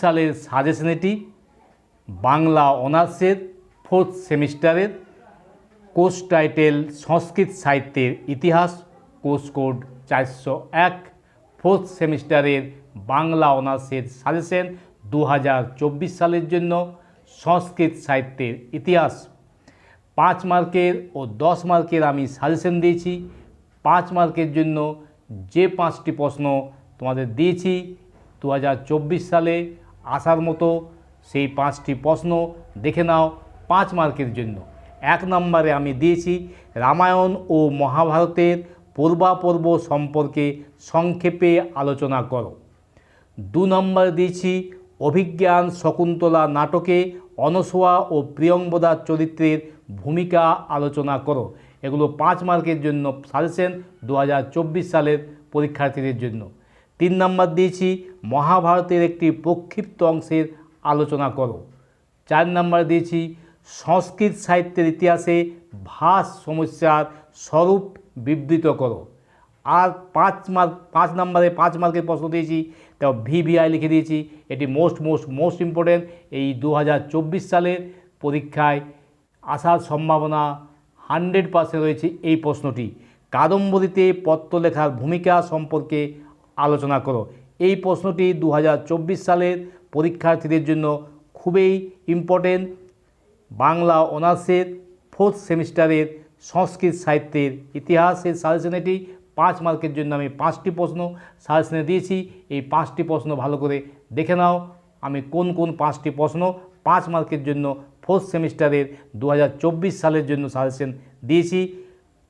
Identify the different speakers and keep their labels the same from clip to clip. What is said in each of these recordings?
Speaker 1: সালের সাজেশন এটি বাংলা অনার্সের ফোর্থ সেমিস্টারের কোর্স টাইটেল সংস্কৃত সাহিত্যের ইতিহাস কোর্স কোড চারশো এক, ফোর্থ সেমিস্টারের বাংলা অনার্সের সাজেশন দু হাজার চব্বিশ সালের জন্য সংস্কৃত সাহিত্যের ইতিহাস। পাঁচ মার্কের ও দশ মার্কের আমি সাজেশন দিয়েছি। পাঁচ মার্কের জন্য যে পাঁচটি প্রশ্ন তোমাদের দিয়েছি দু হাজার চব্বিশ সালে আসার মতো সেই পাঁচটি প্রশ্ন দেখে নাও পাঁচ মার্কের জন্য। এক নম্বরে আমি দিয়েছি, রামায়ণ ও মহাভারতের পূর্বাপর্ব সম্পর্কে সংক্ষেপে আলোচনা করো। দু নম্বর দিয়েছি, অভিজ্ঞান শকুন্তলা নাটকে অনসোয়া ও প্রিয়ঙ্বদার চরিত্রের ভূমিকা আলোচনা করো। এগুলো পাঁচ মার্কের জন্য সাজেশন দু হাজার চব্বিশ সালের পরীক্ষার্থীদের জন্য। তিন নম্বর দিয়েছি, মহাভারতের একটি প্রক্ষিপ্ত অংশের আলোচনা করো। চার নম্বর দিয়েছি, সংস্কৃত সাহিত্যের ইতিহাসে ভাষ সমস্যার স্বরূপ বিবৃত করো। আর পাঁচ মার্ক, পাঁচ নম্বরে পাঁচ মার্কের প্রশ্ন দিয়েছি, তাও ভিভিআই লিখে দিয়েছি। এটি মোস্ট মোস্ট মোস্ট ইম্পর্টেন্ট। এই দু হাজার চব্বিশ সালের পরীক্ষায় আসার সম্ভাবনা হান্ড্রেড পার্সেন্ট রয়েছে এই প্রশ্নটি। কাদম্বরীতে পত্র লেখার ভূমিকা সম্পর্কে আলোচনা করো। এই প্রশ্নটি দু হাজার চব্বিশ সালের পরীক্ষার্থীদের জন্য খুবই ইম্পর্টেন্ট বাংলা অনার্সের ফোর্থ সেমিস্টারের সংস্কৃত সাহিত্যের ইতিহাসের সাজেশন এটি। পাঁচ মার্কের জন্য আমি পাঁচটি প্রশ্ন সাজেশনে দিয়েছি। এই পাঁচটি প্রশ্ন ভালো করে দেখে নাও। আমি কোন কোন পাঁচটি প্রশ্ন পাঁচ মার্কের জন্য ফোর্থ সেমিস্টারের দু হাজার চব্বিশ সালের জন্য সাজেশন দিয়েছি।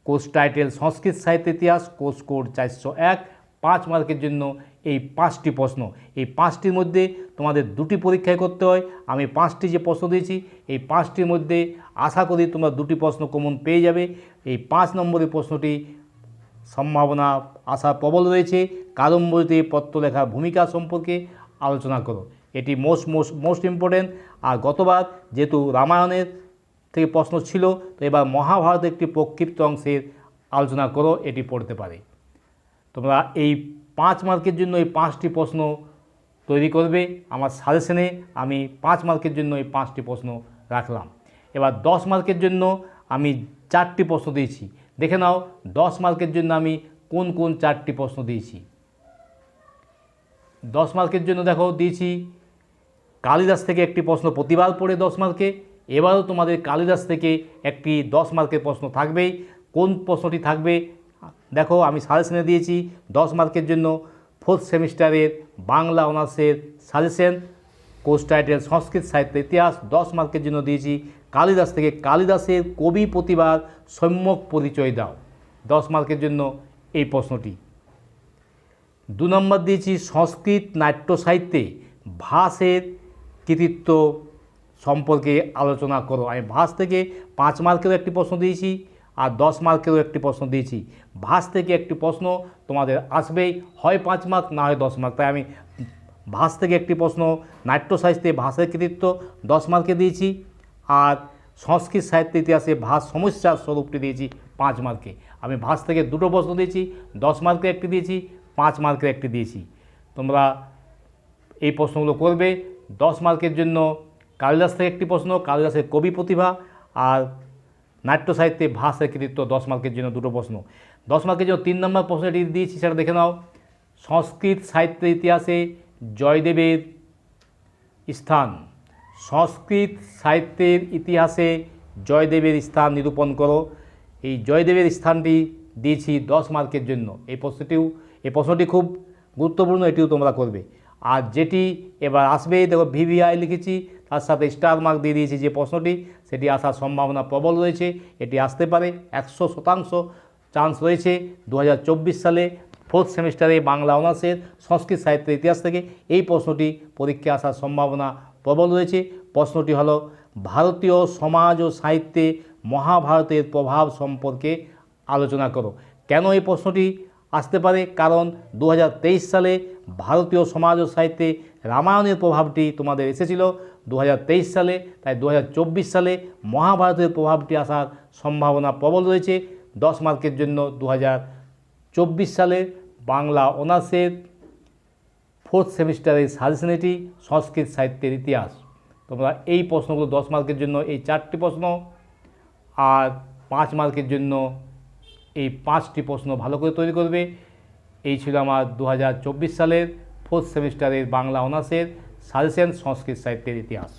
Speaker 1: কোর্স টাইটেল সংস্কৃত সাহিত্য ইতিহাস, কোর্স কোড চারশো এক। পাঁচ মার্কের জন্য এই পাঁচটি প্রশ্ন। এই পাঁচটির মধ্যে তোমাদের দুটি পরীক্ষায় করতে হয়। আমি পাঁচটি যে প্রশ্ন দিয়েছি, এই পাঁচটির মধ্যে আশা করি তোমরা দুটি প্রশ্ন কমন পেয়ে যাবে। এই পাঁচ নম্বরের প্রশ্নটি সম্ভাবনা আশা প্রবল রয়েছে। কাদম্বরীতে পত্র লেখার ভূমিকা সম্পর্কে আলোচনা করো। এটি মোস্ট মোস্ট মোস্ট ইম্পর্টেন্ট আর গতবার যেহেতু রামায়ণের থেকে প্রশ্ন ছিল, তো এবার মহাভারত একটি প্রক্ষিপ্ত অংশের আলোচনা করো, এটি পড়তে পারে। তোমরা এই পাঁচ মার্কের জন্য এই পাঁচটি প্রশ্ন তৈরি করবে। আমার সাজেশনে আমি পাঁচ মার্কের জন্য এই পাঁচটি প্রশ্ন রাখলাম। এবার দশ মার্কের জন্য আমি চারটি প্রশ্ন দিয়েছি। দেখে নাও, দশ মার্কের জন্য আমি কোন কোন চারটি প্রশ্ন দিয়েছি। দশ মার্কের জন্য দেখো, দিয়েছি কালিদাস থেকে একটি প্রশ্ন প্রতিবার পড়ে দশ মার্কে। এবারও তোমাদের কালিদাস থেকে একটি দশ মার্কের প্রশ্ন থাকবেই। কোন প্রশ্নটি থাকবে? দেখো, আমি সাজেশনে দিয়েছি দশ মার্কের জন্য ফোর্থ সেমিস্টারের বাংলা অনার্সের সাজেশন, কোর্স টাইটেল, সংস্কৃত সাহিত্য ইতিহাস দশ মার্কের জন্য দিয়েছি। কালিদাস থেকে কালিদাসের কবি প্রতিভার সম্যক পরিচয় দাও দশ মার্কের জন্য এই প্রশ্নটি। দু নম্বর দিয়েছি সংস্কৃত নাট্য সাহিত্যে ভাষের কৃতিত্ব সম্পর্কে আলোচনা করো। আমি ভাস থেকে পাঁচ মার্কেরও একটি প্রশ্ন দিয়েছি। আর দশ মার্কেরও একটি প্রশ্ন দিয়েছি। ভাস থেকে একটি প্রশ্ন তোমাদের আসবেই। হয় পাঁচ মার্ক, না হয় দশ মার্ক। তাই আমি ভাস থেকে একটি প্রশ্ন, নাট্য সাহিত্যে ভাষের কৃতিত্ব দশ মার্কে দিয়েছি আর সংস্কৃত সাহিত্য ইতিহাসে ভাষ সমস্যার স্বরূপটি দিয়েছি পাঁচ মার্কে। আমি ভাস থেকে দুটো প্রশ্ন দিয়েছি, দশ মার্কের একটি দিয়েছি, পাঁচ মার্কের একটি দিয়েছি। তোমরা এই প্রশ্নগুলো করবে। দশ মার্কের জন্য কালিদাস থেকে একটি প্রশ্ন, কালিদাসের কবি প্রতিভা আর নাট্য সাহিত্যে ভাষার কৃতিত্ব, দশ মার্কের জন্য দুটো প্রশ্ন। দশ মার্কের জন্য তিন নম্বর প্রশ্নটি দিয়েছি, সেটা দেখে নাও। সংস্কৃত সাহিত্যের ইতিহাসে জয়দেবের স্থান। সংস্কৃত সাহিত্যের ইতিহাসে জয়দেবের স্থান নিরূপণ করো। এই জয়দেবের স্থানটি দিয়েছি দশ মার্কের জন্য। এই প্রশ্নটিও, এই প্রশ্নটি খুব গুরুত্বপূর্ণ, এটিও তোমরা করবে। আর যেটি এবার আসবে, দেখো, ভিভিআই লিখেছি। তার সাথে স্টার মার্ক দিয়ে দিয়েছি যে প্রশ্নটি, সেটি আসার সম্ভাবনা প্রবল রয়েছে, এটি আসতে পারে একশো শতাংশ চান্স রয়েছে দু হাজার চব্বিশ সালে ফোর্থ সেমিস্টারে বাংলা অনার্সের সংস্কৃত সাহিত্যের ইতিহাস থেকে। এই প্রশ্নটি পরীক্ষায় আসার সম্ভাবনা প্রবল রয়েছে। প্রশ্নটি হলো, ভারতীয় সমাজ ও সাহিত্যে মহাভারতের প্রভাব সম্পর্কে আলোচনা করো। কেন এই প্রশ্নটি? আসতে পারে, কারণ দু হাজার তেইশ সালে ভারতীয় সমাজ ও সাহিত্যে রামায়ণের প্রভাবটি তোমাদের এসেছিল। দু হাজার তেইশ সালে, তাই দু হাজার চব্বিশ সালে মহাভারতের প্রভাবটি আসার সম্ভাবনা প্রবল রয়েছে। দশ মার্কের জন্য দু সালে বাংলা অনার্সের ফোর্থ সেমিস্টারের সাজেশন এটি, সংস্কৃত সাহিত্যের ইতিহাস। তোমরা এই প্রশ্নগুলো দশ মার্কের জন্য, এই চারটি প্রশ্ন, আর পাঁচ মার্কের জন্য এই পাঁচটি প্রশ্ন ভালো করে তৈরি করবে। এই ছিল আমার দু হাজার চব্বিশ সালের ফোর্থ সেমিস্টারের বাংলা অনার্সের সাজেশন সংস্কৃত সাহিত্যের ইতিহাস।